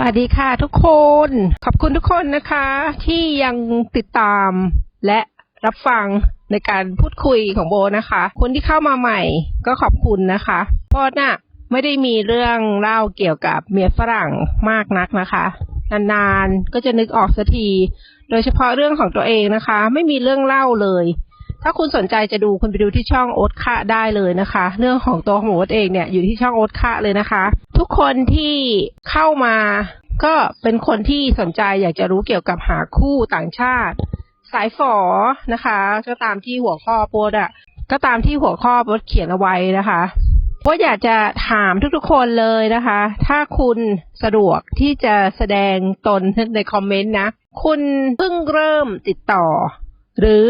วัสดีค่ะทุกคน ขอบคุณทุกคนนะคะ ที่ยังติดตามและรับฟังในการพูดคุยของโบนะคะ คนที่เข้ามาใหม่ก็ขอบคุณนะคะเพราะน่ะไม่ได้มีเรื่องเล่าเกี่ยวกับเมียฝรั่งมากนักนะคะ นานๆก็จะนึกออกสักที โดยเฉพาะเรื่องของตัวเองนะคะ ไม่มีเรื่องเล่าเลย ถ้าคุณสนใจจะดูคุณไปดูที่ช่องโอ๊ตคะได้เลยนะคะ เรื่องของตัวของโอ๊ตเองเนี่ยอยู่ที่ช่องโอ๊ตคะเลยนะคะ ทุกคนที่เข้ามาก็เป็นคนที่สนใจอยากจะรู้เกี่ยวกับหาคู่ต่างชาติ สายฝอนะคะ ก็ตามที่หัวข้อโพสต์อะก็ตามที่หัวข้อโพสต์เขียนเอาไว้นะคะโพสต์อยากจะถามทุกๆคนเลยนะคะ ถ้าคุณสะดวกที่จะแสดงตนในคอมเมนต์นะ คุณเพิ่งเริ่มติดต่อ หรือ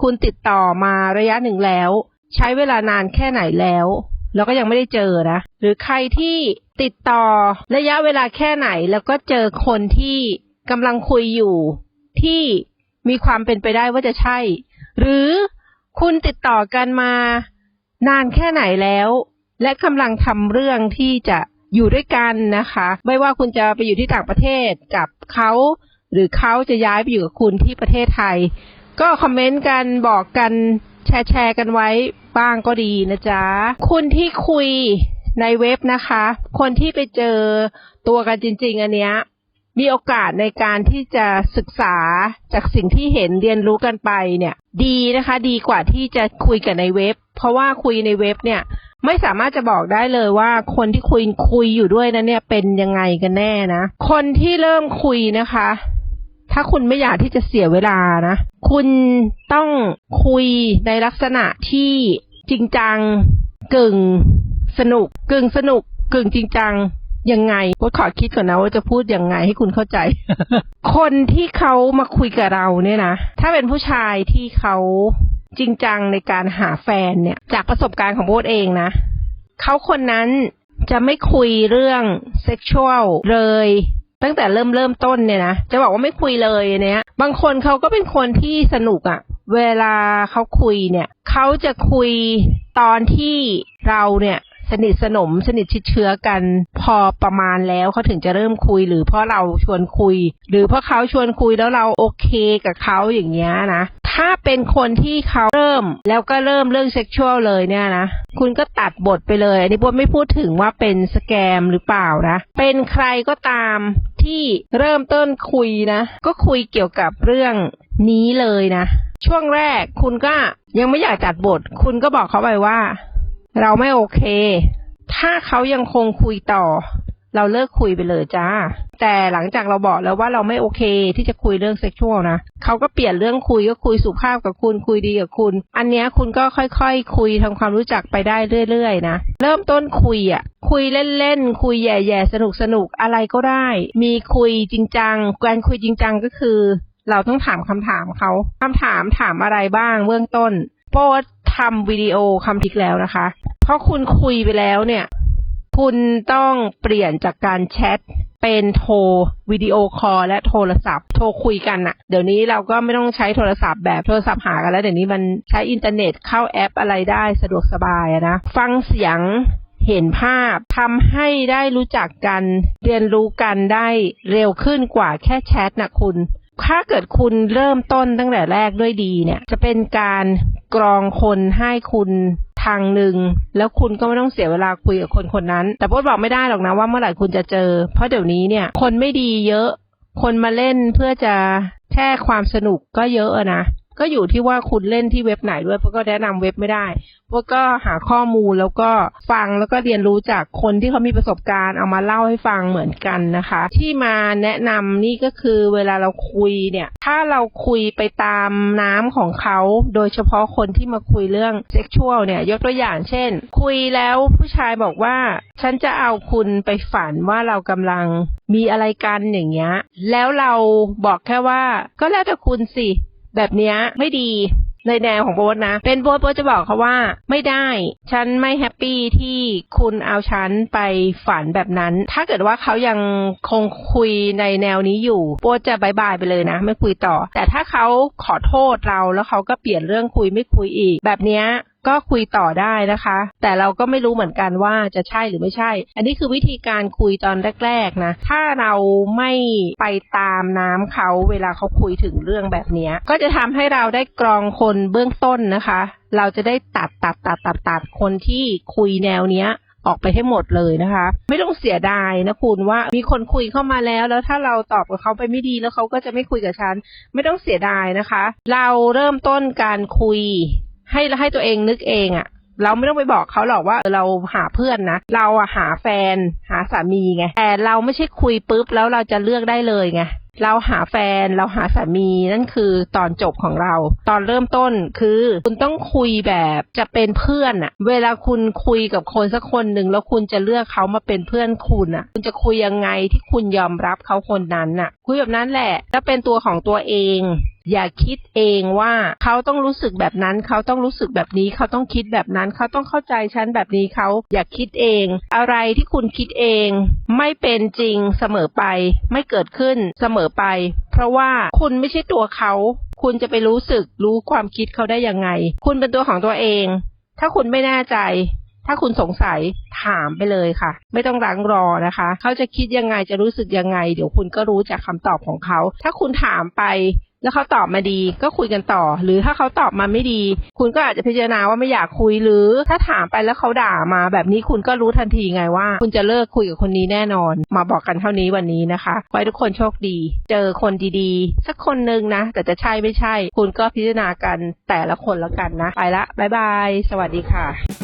คุณติดต่อมาระยะหนึ่งแล้ว ใช้เวลานานแค่ไหนแล้ว แล้วก็ยังไม่ได้เจอนะ หรือใครที่ติดต่อระยะเวลาแค่ไหน แล้วก็เจอคนที่กำลังคุยอยู่ที่มีความเป็นไปได้ว่าจะใช่ หรือคุณติดต่อกันมานานแค่ไหนแล้ว และกำลังทำเรื่องที่จะอยู่ด้วยกันนะคะ ไม่ว่าคุณจะไปอยู่ที่ต่างประเทศกับเขา หรือเขาจะย้ายไปอยู่กับคุณที่ประเทศไทย ก็คอมเมนต์กันบอกกันแชร์แชร์กันไว้บ้างก็ดีนะจ๊ะ คุณที่คุยในเว็บนะคะ คนที่ไปเจอตัวกันจริง ๆ อันเนี้ยมีโอกาสในการที่จะศึกษาจากสิ่งที่เห็นเรียนรู้กันไปเนี่ย ดีนะคะ ดีกว่าที่จะคุยกันในเว็บ เพราะว่าคุยในเว็บเนี่ย ไม่สามารถจะบอกได้เลยว่าคนที่คุยคุยอยู่ด้วยนั้นเนี่ยเป็นยังไงกันแน่นะ คนที่เริ่มคุยนะคะ ถ้าคุณไม่อยากที่จะเสียเวลานะ คุณต้องคุยในลักษณะที่จริงจังกึ่งสนุก กึ่งสนุก กึ่งจริงจังยังไงว่าขอคิดก่อนนะว่าจะพูดยังไงให้คุณเข้าใจ คนที่เขามาคุยกับเราเนี่ยนะ ถ้าเป็นผู้ชายที่เขาจริงจังในการหาแฟนเนี่ย จากประสบการณ์ของโบทเองนะ เขาคนนั้นจะไม่คุยเรื่องเซ็กชวลเลย ตั้งแต่เริ่มเริ่มต้นเนี่ยนะจะบอกว่าไม่คุยเลยเนี่ยบางคนเขาก็เป็นคนที่สนุกอะเวลาเขาคุยเนี่ยเขาจะคุยตอนที่เราเนี่ยสนิทสนมสนิทชิดเชื้อกันพอประมาณแล้วเขาถึงจะเริ่มคุยหรือเพราะเราชวนคุย หรือเพราะเขาชวนคุยแล้วเราโอเคกับเขาอย่างเงี้ยนะ ถ้าเป็นคนที่เขาเริ่มแล้วก็เริ่มเรื่องเซ็กชวลเลยเนี่ยนะ คุณก็ตัดบทไปเลย อันนี้บทไม่พูดถึงว่าเป็นสแกมหรือเปล่านะ เป็นใครก็ตามที่เริ่มต้นคุยนะ ก็คุยเกี่ยวกับเรื่องนี้เลยนะ ช่วงแรกคุณก็ยังไม่อยากจัดบท คุณก็บอกเขาไปว่า เราไม่โอเค ถ้าเขายังคงคุยต่อ เราเลิกคุยไปเลยจ้า แต่หลังจากเราบอกแล้วว่าเราไม่โอเคที่จะคุยเรื่องเซ็กชวลนะเขาก็เปลี่ยนเรื่องคุยก็คุยสุภาพกับคุณคุยดีกับคุณ อันเนี้ยคุณก็ค่อยๆคคุยทำความรู้จักไปได้เรื่อยๆนะเริ่มต้นคุยอะคุยเล่นๆคุยแย่ๆสนุกๆอะไรก็ได้ มีคุยจริงจังการคุยจริงจังก็คือ เราต้องถามคำถามเขาคำถามถามอะไรบ้างเบื้องต้นโปรทำวิดีโอคำทิกแล้วนะคะ เพราะคุณคุยไปแล้วเนี่ย คุณต้องเปลี่ยนจากการแชท เป็นโทรวิดีโอคอลและโทรศัพท์ โทรคุยกันอะเดี๋ยวนี้เราก็ไม่ต้องใช้โทรศัพท์แบบโทรศัพท์หากันแล้วเดี๋ยวนี้มันใช้อินเทอร์เน็ตเข้าแอปอะไรได้สะดวกสบายนะฟังเสียงเห็นภาพทำให้ได้รู้จักกัน เรียนรู้กันได้เร็วขึ้นกว่าแค่แชทนะคุณ ถ้าเกิดคุณเริ่มต้นตั้งแต่แรกด้วยดีเนี่ย จะเป็นการกรองคนให้คุณ ทางหนึ่งแล้วคุณก็ไม่ต้องเสียเวลาคุยกับคนคนนั้น แต่โพสบอกไม่ได้หรอกนะว่าเมื่อไหร่คุณจะเจอ เพราะเดี๋ยวนี้เนี่ย คนไม่ดีเยอะ คนมาเล่นเพื่อจะแค่ความสนุกก็เยอะนะ ก็อยู่ที่ว่าคุณเล่นที่เว็บไหนด้วยเพราะก็แนะนำเว็บไม่ได้เพราะก็หาข้อมูลแล้วก็ฟังแล้วก็เรียนรู้จากคนที่เขามีประสบการณ์เอามาเล่าให้ฟังเหมือนกันนะคะ ที่มาแนะนำนี่ก็คือเวลาเราคุยเนี่ย ถ้าเราคุยไปตามน้ำของเขาโดยเฉพาะคนที่มาคุยเรื่องเซ็กชวลเนี่ยยกตัวอย่างเช่น คุยแล้วผู้ชายบอกว่า ฉันจะเอาคุณไปฝันว่าเรากำลังมีอะไรกันอย่างเงี้ยแล้วเราบอกแค่ว่า ก็แล้วแต่คุณสิ แบบนี้ไม่ดีในแนวของโบ๊ทนะ เป็นโบ๊ทโบ๊ทจะบอกเขาว่าไม่ได้ ฉันไม่แฮปปี้ที่คุณเอาฉันไปฝันแบบนั้น ถ้าเกิดว่าเขายังคงคุยในแนวนี้อยู่ โบ๊ทจะบายบายไปเลยนะ ไม่คุยต่อ แต่ถ้าเขาขอโทษเราแล้วเขาก็เปลี่ยนเรื่องคุยไม่คุยอีก แบบนี้ ก็คุยต่อได้นะคะ แต่เราก็ไม่รู้เหมือนกันว่าจะใช่หรือไม่ใช่ อันนี้คือวิธีการคุยตอนแรกๆนะ ถ้าเราไม่ไปตามน้ำเขาเวลาเขาคุยถึงเรื่องแบบนี้ ก็จะทำให้เราได้กรองคนเบื้องต้นนะคะ เราจะได้ตัดตัดตัดตัดตัดคนที่คุยแนวเนี้ยออกไปให้หมดเลยนะคะ ไม่ต้องเสียดายนะคุณว่ามีคนคุยเข้ามาแล้ว แล้วถ้าเราตอบกับเขาไปไม่ดีแล้วเขาก็จะไม่คุยกับฉัน ไม่ต้องเสียดายนะคะ เราเริ่มต้นการคุย ให้ให้ตัวเองนึกเองอะเราไม่ต้องไปบอกเขาหรอกว่าเราหาเพื่อนนะ เราอะหาแฟน หาสามีไง แต่เราไม่ใช่คุยปุ๊บแล้วเราจะเลือกได้เลยไงเราหาแฟนเราหาสามีนั่นคือตอนจบของเรา ตอนเริ่มต้นคือคุณต้องคุยแบบจะเป็นเพื่อนอะเวลาคุณคุยกับคนสักคนหนึ่งแล้วคุณจะเลือกเขามาเป็นเพื่อนคุณอะคุณจะคุยยังไงที่คุณยอมรับเขาคนนั้นอะคุยแบบนั้นแหละแล้วเป็นตัวของตัวเอง อย่าคิดเองว่าเขาต้องรู้สึกแบบนั้น เขาต้องรู้สึกแบบนี้ เขาต้องคิดแบบนั้น เขาต้องเข้าใจฉันแบบนี้เขาอย่าคิดเอง อะไรที่คุณคิดเอง ไม่เป็นจริงเสมอไป ไม่เกิดขึ้นเสมอไป เพราะว่าคุณไม่ใช่ตัวเขา คุณจะไปรู้สึกรู้ความคิดเขาได้ยังไง คุณเป็นตัวของตัวเอง ถ้าคุณไม่แน่ใจถ้าคุณสงสัยถามไปเลยค่ะ ไม่ต้องรังรอนะคะ เขาจะคิดยังไงจะรู้สึกยังไง เดี๋ยวคุณก็รู้จากคำตอบของเขา ถ้าคุณถามไป แล้วเขาตอบมาดีก็คุยกันต่อ หรือถ้าเขาตอบมาไม่ดี คุณก็อาจจะพิจารณาว่าไม่อยากคุยหรือถ้าถามไปแล้วเขาด่ามา แบบนี้คุณก็รู้ทันทีไงว่า คุณจะเลิกคุยกับคนนี้แน่นอน มาบอกกันเท่านี้วันนี้นะคะไว้ทุกคนโชคดี เจอคนดีๆ สักคนหนึ่งนะ แต่จะใช่ไม่ใช่ คุณก็พิจารณากันแต่ละคนแล้วกันนะ ไปละบ๊ายบาย สวัสดีค่ะ